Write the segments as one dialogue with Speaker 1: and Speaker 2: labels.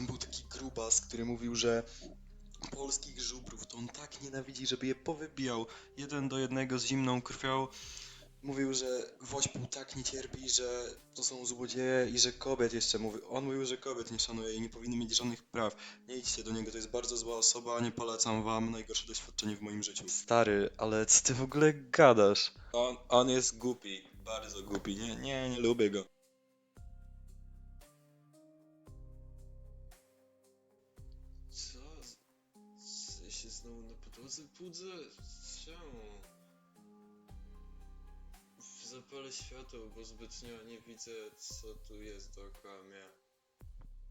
Speaker 1: tam był taki grubas, który mówił, że polskich żubrów to on tak nienawidzi, żeby je powybijał jeden do jednego z zimną krwią. Mówił, że Wośpół tak nie cierpi, że to są złodzieje i że kobiet jeszcze mówi. On mówił, że kobiet nie szanuje i nie powinny mieć żadnych praw. Nie idźcie do niego, to jest bardzo zła osoba, nie polecam wam, najgorsze doświadczenie w moim życiu. Stary, ale co ty w ogóle gadasz? On, on jest głupi, bardzo głupi, nie, nie, nie lubię go.
Speaker 2: Się znowu na podłodze budzę? Czemu? Zapalę światło, bo zbytnio nie widzę, co tu jest dookoła mnie.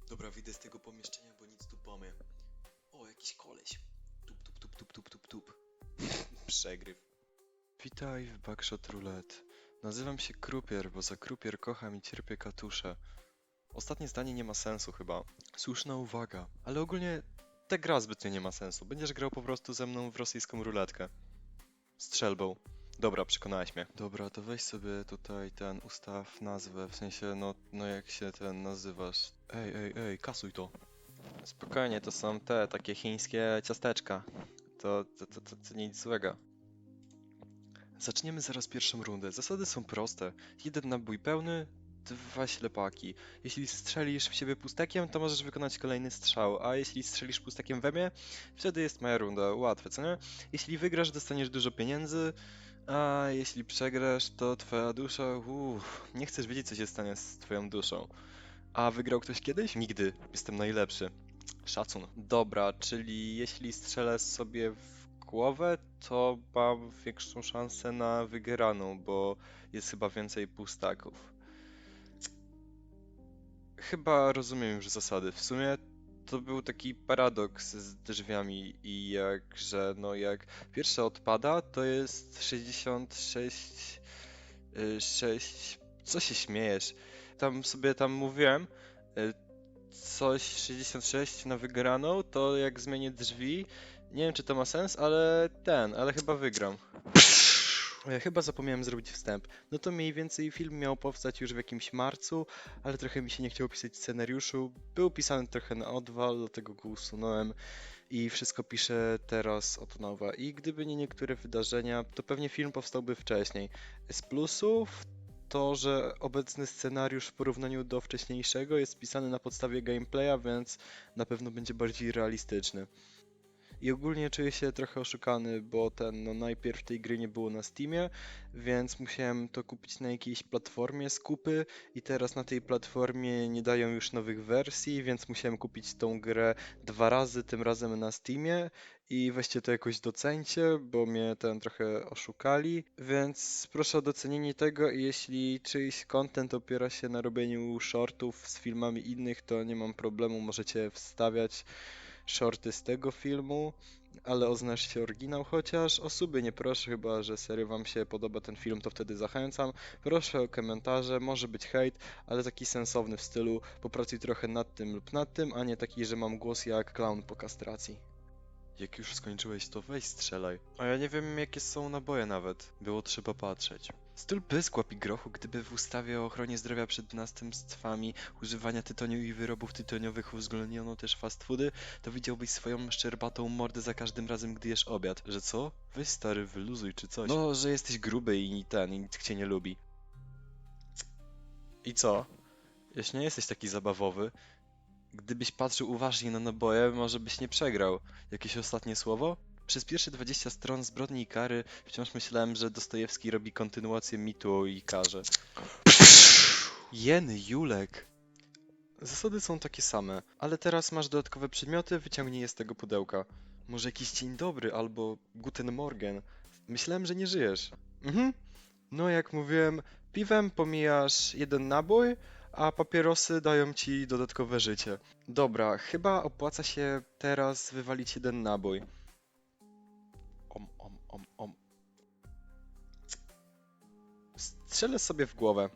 Speaker 1: Dobra, wyjdę z tego pomieszczenia, bo nic tu pomie. O, jakiś koleś. Tup, tup, tup, tup, tup, tup, tup. Przegryw. Witaj w Backshot Roulette. Nazywam się Krupier, bo za Krupier kocham i cierpię katusze. Ostatnie zdanie nie ma sensu chyba. Słuszna uwaga. Ale ogólnie ta gra zbytnio nie ma sensu. Będziesz grał po prostu ze mną w rosyjską ruletkę. Strzelbą. Dobra, przekonałeś mnie. Dobra, to weź sobie tutaj ten ustaw nazwę, w sensie no, no jak się ten nazywasz. Ej, ej, ej, kasuj to. Spokojnie, to są te takie chińskie ciasteczka. To, to, to, to, to nic złego. Zaczniemy zaraz pierwszą rundę. Zasady są proste. Jeden nabój pełny, dwa ślepaki. Jeśli strzelisz w siebie pustekiem, to możesz wykonać kolejny strzał, a jeśli strzelisz pustekiem we mnie, wtedy jest moja runda. Łatwe, co nie? Jeśli wygrasz, dostaniesz dużo pieniędzy, a jeśli przegrasz, to twoja dusza, uff, nie chcesz wiedzieć, co się stanie z twoją duszą. A wygrał ktoś kiedyś? Nigdy. Jestem najlepszy. Szacun. Dobra, czyli jeśli strzelę sobie w głowę, to mam większą szansę na wygraną, bo jest chyba więcej pustaków. Chyba rozumiem już zasady. W sumie to był taki paradoks z drzwiami i jak, że no jak pierwsza odpada, to jest 66 y, 6 co się śmiejesz? Tam sobie tam mówiłem y, coś 66 na wygraną, to jak zmienię drzwi, nie wiem czy to ma sens, ale ten, ale chyba wygram. Ja chyba zapomniałem zrobić wstęp. No to mniej więcej film miał powstać już w jakimś marcu, ale trochę mi się nie chciało pisać scenariuszu. Był pisany trochę na odwal, dlatego go usunąłem i wszystko piszę teraz od nowa. I gdyby nie niektóre wydarzenia, to pewnie film powstałby wcześniej. Z plusów to, że obecny scenariusz w porównaniu do wcześniejszego jest pisany na podstawie gameplaya, więc na pewno będzie bardziej realistyczny. I ogólnie czuję się trochę oszukany, bo ten, no najpierw tej gry nie było na Steamie, więc musiałem to kupić na jakiejś platformie z kupy i teraz na tej platformie nie dają już nowych wersji, więc musiałem kupić tą grę dwa razy, tym razem na Steamie i weźcie to jakoś docencie, bo mnie ten trochę oszukali, więc proszę o docenienie tego i jeśli czyjś content opiera się na robieniu shortów z filmami innych, to nie mam problemu, możecie wstawiać shorty z tego filmu, ale oznaczcie oryginał chociaż. Osoby nie proszę, chyba że serio wam się podoba ten film, to wtedy zachęcam. Proszę o komentarze, może być hejt, ale taki sensowny w stylu popracuj trochę nad tym lub nad tym, a nie taki, że mam głos jak clown po kastracji. Jak już skończyłeś, to weź strzelaj. A ja nie wiem, jakie są naboje nawet. Było trzeba patrzeć. Styl pyskłap i grochu, gdyby w ustawie o ochronie zdrowia przed następstwami używania tytoniu i wyrobów tytoniowych uwzględniono też fast foody, to widziałbyś swoją szczerbatą mordę za każdym razem, gdy jesz obiad. Że co? Weź stary, wyluzuj czy coś. No, że jesteś gruby i ten, i nikt cię nie lubi. I co? Jeśli nie jesteś taki zabawowy, gdybyś patrzył uważnie na naboje, może byś nie przegrał. Jakieś ostatnie słowo? Przez pierwsze 20 stron zbrodni i kary wciąż myślałem, że Dostojewski robi kontynuację mitu i karze. Jeny, Julek. Zasady są takie same, ale teraz masz dodatkowe przedmioty, wyciągnij je z tego pudełka. Może jakiś dzień dobry albo Guten Morgen. Myślałem, że nie żyjesz. Mhm. No jak mówiłem, piwem pomijasz jeden nabój, a papierosy dają ci dodatkowe życie. Dobra, chyba opłaca się teraz wywalić jeden nabój. Om, om. Strzelę sobie w głowę.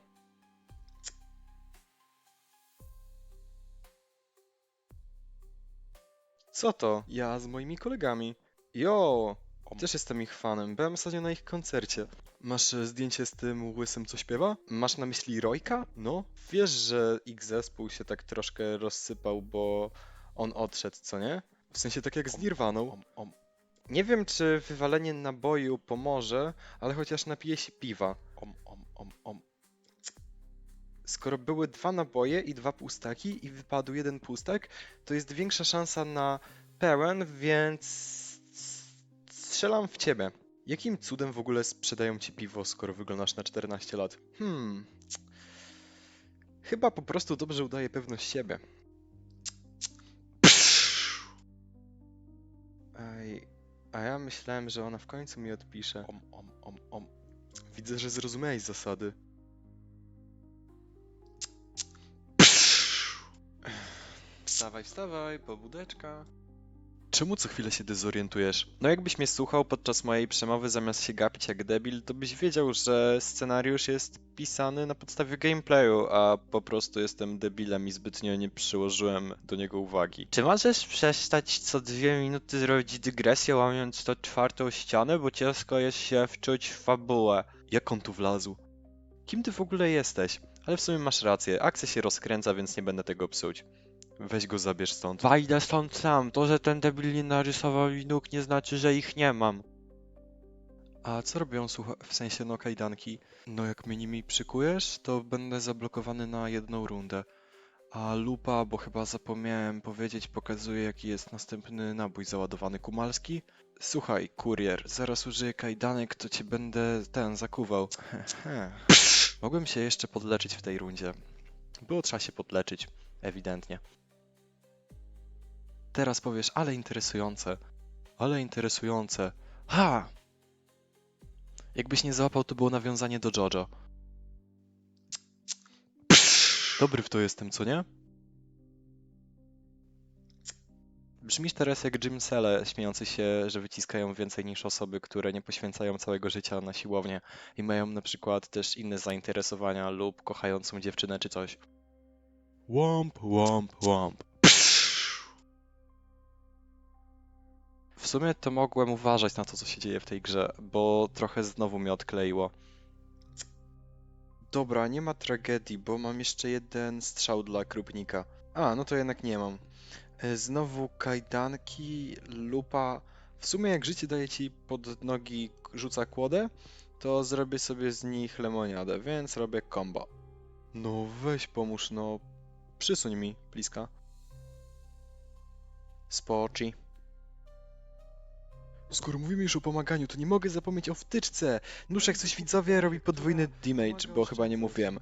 Speaker 1: Co to? Ja z moimi kolegami. Jo! Też jestem ich fanem. Byłem ostatnio na ich koncercie. Masz e, zdjęcie z tym łysym, co śpiewa? Masz na myśli Rojka? No. Wiesz, że ich zespół się tak troszkę rozsypał, bo on odszedł, co nie? W sensie tak jak z Nirwaną. Nie wiem, czy wywalenie naboju pomoże, ale chociaż napije się piwa. Om, om, om, om. Skoro były dwa naboje i dwa pustaki i wypadł jeden pustak, to jest większa szansa na pełen, więc strzelam w ciebie. Jakim cudem w ogóle sprzedają ci piwo, skoro wyglądasz na 14 lat? Hmm. Chyba po prostu dobrze udaje pewność siebie. Ej, a ja myślałem, że ona w końcu mi odpisze. Om, om, om, om. Widzę, że zrozumiałeś zasady. Wstawaj, wstawaj, pobudeczka. Czemu co chwilę się dezorientujesz? No jakbyś mnie słuchał podczas mojej przemowy zamiast się gapić jak debil, to byś wiedział, że scenariusz jest pisany na podstawie gameplayu, a po prostu jestem debilem i zbytnio nie przyłożyłem do niego uwagi. Czy możesz przestać co dwie minuty robić dygresję, łamiąc to czwartą ścianę, bo ciężko jest się wczuć w fabułę. Jak on tu wlazł? Kim ty w ogóle jesteś? Ale w sumie masz rację, akcja się rozkręca, więc nie będę tego psuć. Weź go zabierz stąd. Wajdę stąd sam. To, że ten debil nie narysował mi nóg, nie znaczy, że ich nie mam. A co robią słucha... w sensie no kajdanki? No jak mnie nimi przykujesz, to będę zablokowany na jedną rundę. A lupa, bo chyba zapomniałem powiedzieć, pokazuje jaki jest następny nabój załadowany kumalski. Słuchaj, kurier, zaraz użyję kajdanek, to cię będę ten zakuwał. Mogłem się jeszcze podleczyć w tej rundzie. Było trzeba się podleczyć, ewidentnie. Teraz powiesz, ale interesujące. Ale interesujące. Ha! Jakbyś nie załapał, to było nawiązanie do JoJo. Dobry w to jestem, co nie? Brzmisz teraz jak Jim Sele, śmiejący się, że wyciskają więcej niż osoby, które nie poświęcają całego życia na siłownię i mają na przykład też inne zainteresowania lub kochającą dziewczynę czy coś. Łomp, łomp, łomp. W sumie to mogłem uważać na to, co się dzieje w tej grze, bo trochę znowu mnie odkleiło. Dobra, nie ma tragedii, bo mam jeszcze jeden strzał dla Krupnika. A, no to jednak nie mam. E, Znowu kajdanki, lupa. W sumie jak życie daje ci pod nogi, rzuca kłodę, to zrobię sobie z nich lemoniadę, więc robię combo. No weź pomóż, no. Przysuń mi, bliska. Spoci. Skoro mówimy już o pomaganiu, to nie mogę zapomnieć o wtyczce. Nóż jak coś widzowie robi podwójny damage, bo chyba nie mówiłem.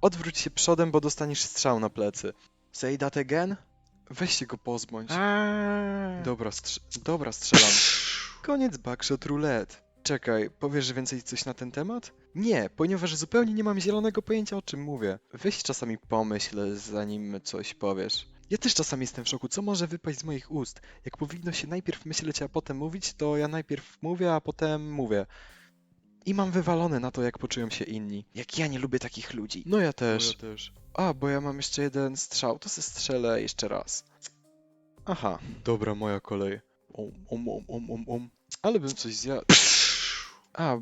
Speaker 1: Odwróć się przodem, bo dostaniesz strzał na plecy. Say that again? Weź się go pozbądź. Dobra, strz dobra, strzelam. Koniec backshot roulette. Czekaj, powiesz więcej coś na ten temat? Nie, ponieważ zupełnie nie mam zielonego pojęcia o czym mówię. Weź czasami pomyśl, zanim coś powiesz. Ja też czasami jestem w szoku, co może wypaść z moich ust. Jak powinno się najpierw myśleć, a potem mówić, to ja najpierw mówię, a potem mówię. I mam wywalone na to, jak poczują się inni. Jak ja nie lubię takich ludzi. No ja też.
Speaker 2: ja też.
Speaker 1: A, bo ja mam jeszcze jeden strzał, to se strzelę jeszcze raz. Aha, dobra, moja kolej. Om, om, om, om, om, om. Ale bym coś zjadł. A,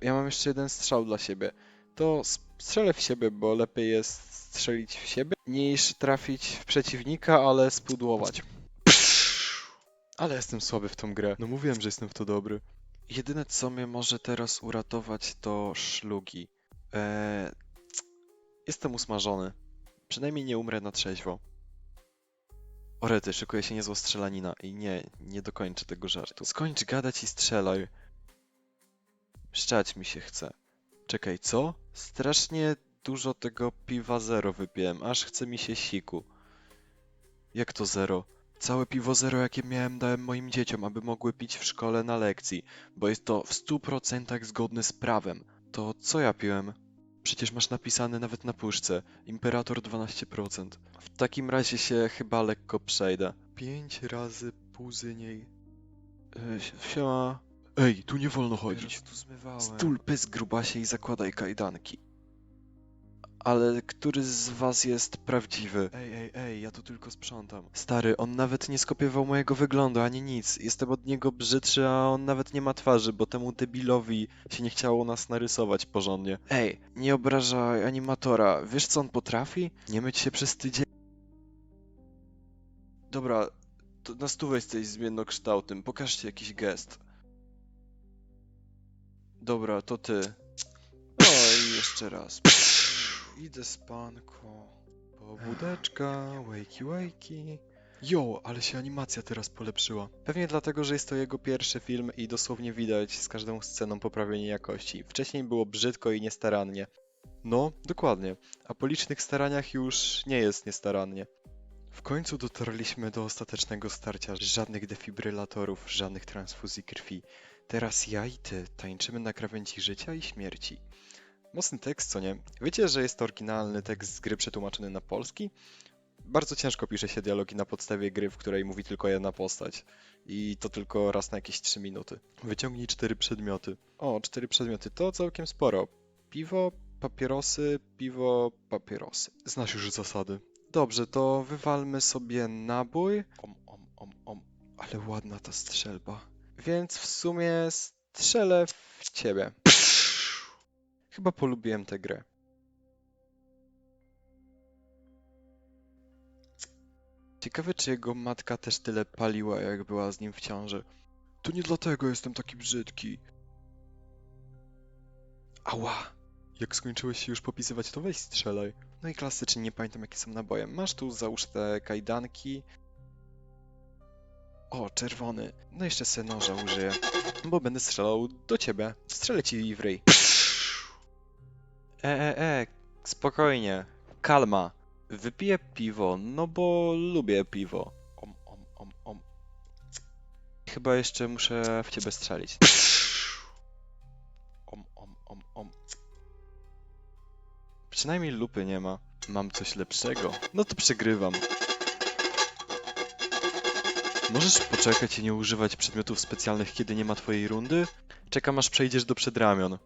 Speaker 1: ja mam jeszcze jeden strzał dla siebie. To strzelę w siebie, bo lepiej jest strzelić w siebie, niż trafić w przeciwnika, ale spudłować. Ale jestem słaby w tą grę. No mówiłem, że jestem w to dobry. Jedyne, co mnie może teraz uratować, to szlugi. Eee, Jestem usmażony. Przynajmniej nie umrę na trzeźwo. Orety, szykuje się niezła strzelanina i nie, nie dokończę tego żartu. Skończ gadać i strzelaj. Szczać mi się chce. Czekaj, co? Strasznie dużo tego piwa zero wypiłem, aż chce mi się siku. Jak to zero? Całe piwo zero, jakie miałem, dałem moim dzieciom, aby mogły pić w szkole na lekcji, bo jest to w 100% zgodne z prawem. To co ja piłem? Przecież masz napisane nawet na puszce. Imperator 12%. W takim razie się chyba lekko przejdę. 5 razy puzyniej. Yy, siema. Ej, tu nie wolno chodzić.
Speaker 2: tu zmywałem.
Speaker 1: Stul pys grubasie i zakładaj kajdanki. Ale który z was jest prawdziwy? Ej, ej, ej, ja tu tylko sprzątam. Stary, on nawet nie skopiował mojego wyglądu, ani nic. Jestem od niego brzydszy, a on nawet nie ma twarzy, bo temu debilowi się nie chciało nas narysować porządnie. Ej, nie obrażaj animatora. Wiesz co on potrafi? Nie myć się przez tydzień. Dobra, to na stówę jesteś zmiennokształtym. Pokażcie jakiś gest. Dobra, to ty. O, i jeszcze raz. Idę spanko. Pobudeczka, wakey wakey. Jo, ale się animacja teraz polepszyła. Pewnie dlatego, że jest to jego pierwszy film i dosłownie widać z każdą sceną poprawienie jakości. Wcześniej było brzydko i niestarannie. No, dokładnie. A po licznych staraniach już nie jest niestarannie. W końcu dotarliśmy do ostatecznego starcia. Żadnych defibrylatorów, żadnych transfuzji krwi. Teraz ja i ty tańczymy na krawędzi życia i śmierci. Mocny tekst, co nie? Wiecie, że jest to oryginalny tekst z gry przetłumaczony na polski? Bardzo ciężko pisze się dialogi na podstawie gry, w której mówi tylko jedna postać. I to tylko raz na jakieś 3 minuty. Wyciągnij cztery przedmioty. O, cztery przedmioty to całkiem sporo. Piwo, papierosy, piwo, papierosy. Znasz już zasady. Dobrze, to wywalmy sobie nabój. Om, om, om, om. Ale ładna ta strzelba. Więc w sumie strzelę w ciebie. Chyba polubiłem tę grę. Ciekawe, czy jego matka też tyle paliła, jak była z nim w ciąży. To nie dlatego jestem taki brzydki. Ała! Jak skończyłeś się już popisywać, to weź strzelaj. No i klasycznie, nie pamiętam jakie są naboje. Masz tu, załóż te kajdanki. O, czerwony. No jeszcze se noża użyję. Bo będę strzelał do ciebie. Strzelę ci w ryj. E, e, e, spokojnie. Kalma. Wypiję piwo, no bo lubię piwo. Om, om, om, om. Chyba jeszcze muszę w ciebie strzelić. Om, om, om, om. Przynajmniej lupy nie ma. Mam coś lepszego. No to przegrywam. Możesz poczekać i nie używać przedmiotów specjalnych, kiedy nie ma twojej rundy? Czekam aż przejdziesz do przedramion. E,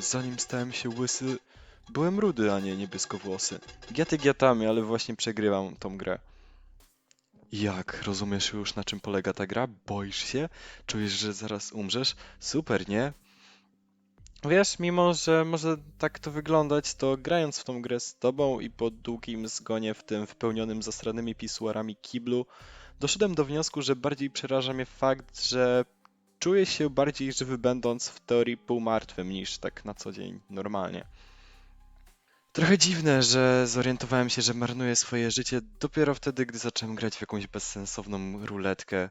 Speaker 1: Zanim stałem się łysy, byłem rudy, a nie niebieskowłosy. Giaty giatami, ale właśnie przegrywam tą grę. Jak? Rozumiesz już na czym polega ta gra? Boisz się? Czujesz, że zaraz umrzesz? Super, nie? Wiesz, mimo że może tak to wyglądać, to grając w tą grę z tobą i po długim zgonie w tym wypełnionym zasranymi pisuarami kiblu, doszedłem do wniosku, że bardziej przeraża mnie fakt, że czuję się bardziej żywy będąc w teorii półmartwym niż tak na co dzień normalnie. Trochę dziwne, że zorientowałem się, że marnuję swoje życie dopiero wtedy, gdy zacząłem grać w jakąś bezsensowną ruletkę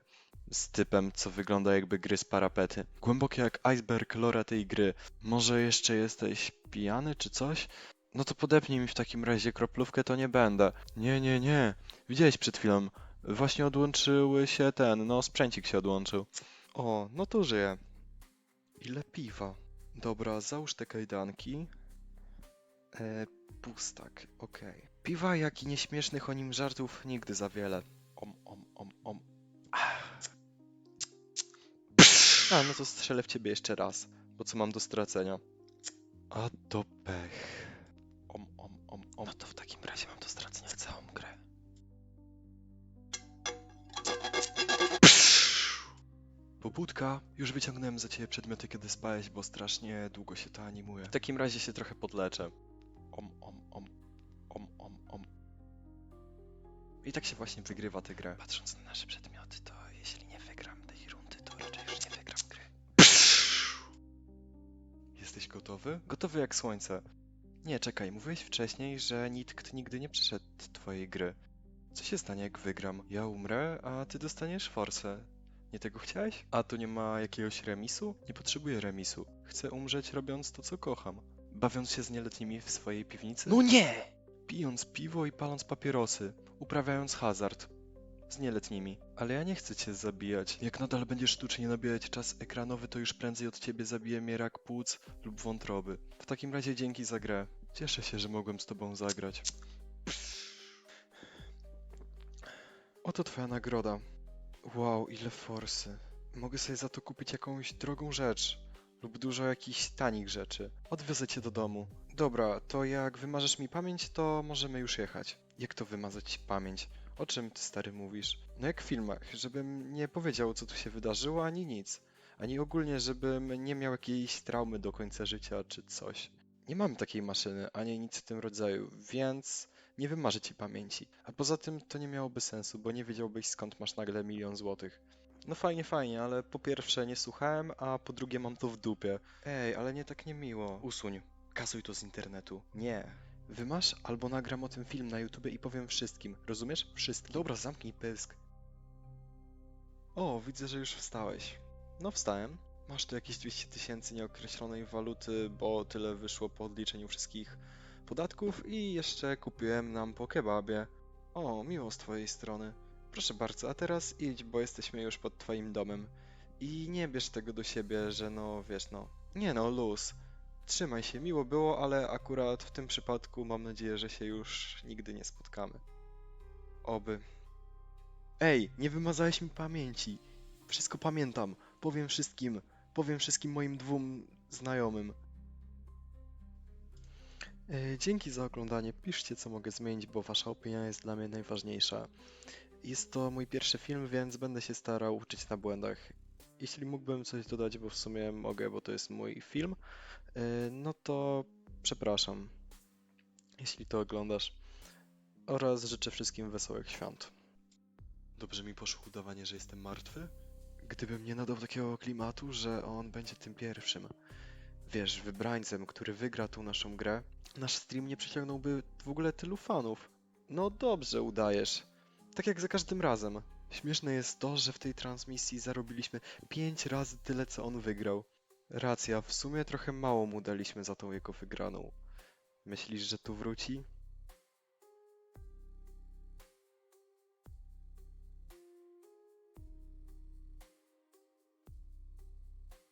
Speaker 1: z typem, co wygląda jakby gry z parapety. Głębokie jak iceberg lora tej gry. Może jeszcze jesteś pijany czy coś? No to podepnij mi w takim razie kroplówkę, to nie będę. Nie, nie, nie. Widziałeś przed chwilą. Właśnie odłączyły się ten, no sprzęcik się odłączył. O, no to żyję. Ile piwa? Dobra, załóż te kajdanki. E, pustak, okej. Piwa, jak i nieśmiesznych o nim żartów nigdy za wiele. Om, om, om, om. Ach. A, no to strzelę w ciebie jeszcze raz, bo co mam do stracenia? A to pech. Om, om, om, om. No to w takim razie mam do stracenia całą grę. Pobudka, już wyciągnąłem za ciebie przedmioty, kiedy spałeś, bo strasznie długo się to animuje. W takim razie się trochę podleczę. Om, om, om, om, om, om. I tak się właśnie wygrywa tę grę. Patrząc na nasze przedmioty, to jeśli nie wygram tej rundy, to raczej już nie wygram gry. Jesteś gotowy? Gotowy jak słońce. Nie, czekaj, mówiłeś wcześniej, że nikt nigdy nie przeszedł twojej gry. Co się stanie, jak wygram? Ja umrę, a ty dostaniesz forsę. Nie tego chciałeś? A tu nie ma jakiegoś remisu? Nie potrzebuję remisu. Chcę umrzeć robiąc to, co kocham. Bawiąc się z nieletnimi w swojej piwnicy?
Speaker 3: No nie!
Speaker 1: Pijąc piwo i paląc papierosy. Uprawiając hazard. Z nieletnimi. Ale ja nie chcę cię zabijać. Jak nadal będziesz sztucznie nabijać czas ekranowy, to już prędzej od ciebie zabije mnie rak płuc lub wątroby. W takim razie dzięki za grę. Cieszę się, że mogłem z tobą zagrać. Oto twoja nagroda. Wow, ile forsy. Mogę sobie za to kupić jakąś drogą rzecz. Lub dużo jakichś tanich rzeczy. Odwiozę cię do domu. Dobra, to jak wymarzesz mi pamięć, to możemy już jechać. Jak to wymazać pamięć? O czym ty stary mówisz? No jak w filmach, żebym nie powiedział co tu się wydarzyło, ani nic. Ani ogólnie, żebym nie miał jakiejś traumy do końca życia, czy coś. Nie mam takiej maszyny, ani nic w tym rodzaju, więc nie wymarzę ci pamięci. A poza tym to nie miałoby sensu, bo nie wiedziałbyś skąd masz nagle milion złotych. No fajnie, fajnie, ale po pierwsze nie słuchałem, a po drugie mam to w dupie. Ej, ale nie tak niemiło. Usuń. Kasuj to z internetu. Nie. Wymasz albo nagram o tym film na YouTube i powiem wszystkim. Rozumiesz? Wszystkim. Dobra, zamknij pysk. O, widzę, że już wstałeś. No wstałem. Masz tu jakieś 200 tysięcy nieokreślonej waluty, bo tyle wyszło po odliczeniu wszystkich podatków i jeszcze kupiłem nam po kebabie. O, miło z twojej strony. Proszę bardzo, a teraz idź, bo jesteśmy już pod twoim domem. I nie bierz tego do siebie, że no, wiesz no. Nie no, luz. Trzymaj się, miło było, ale akurat w tym przypadku mam nadzieję, że się już nigdy nie spotkamy. Oby. Ej, nie wymazałeś mi pamięci. Wszystko pamiętam. Powiem wszystkim. Powiem wszystkim moim dwóm znajomym. E, Dzięki za oglądanie. Piszcie, co mogę zmienić, bo wasza opinia jest dla mnie najważniejsza. Jest to mój pierwszy film, więc będę się starał uczyć na błędach. Jeśli mógłbym coś dodać, bo w sumie mogę, bo to jest mój film, e, no to przepraszam, jeśli to oglądasz. Oraz życzę wszystkim wesołych świąt. Dobrze mi poszło udawanie, że jestem martwy? Gdybym nie nadał takiego klimatu, że on będzie tym pierwszym, wiesz, wybrańcem, który wygra tą naszą grę, nasz stream nie przyciągnąłby w ogóle tylu fanów. No dobrze udajesz. Tak jak za każdym razem. Śmieszne jest to, że w tej transmisji zarobiliśmy 5 razy tyle, co on wygrał. Racja, w sumie trochę mało mu daliśmy za tą jego wygraną. Myślisz, że tu wróci?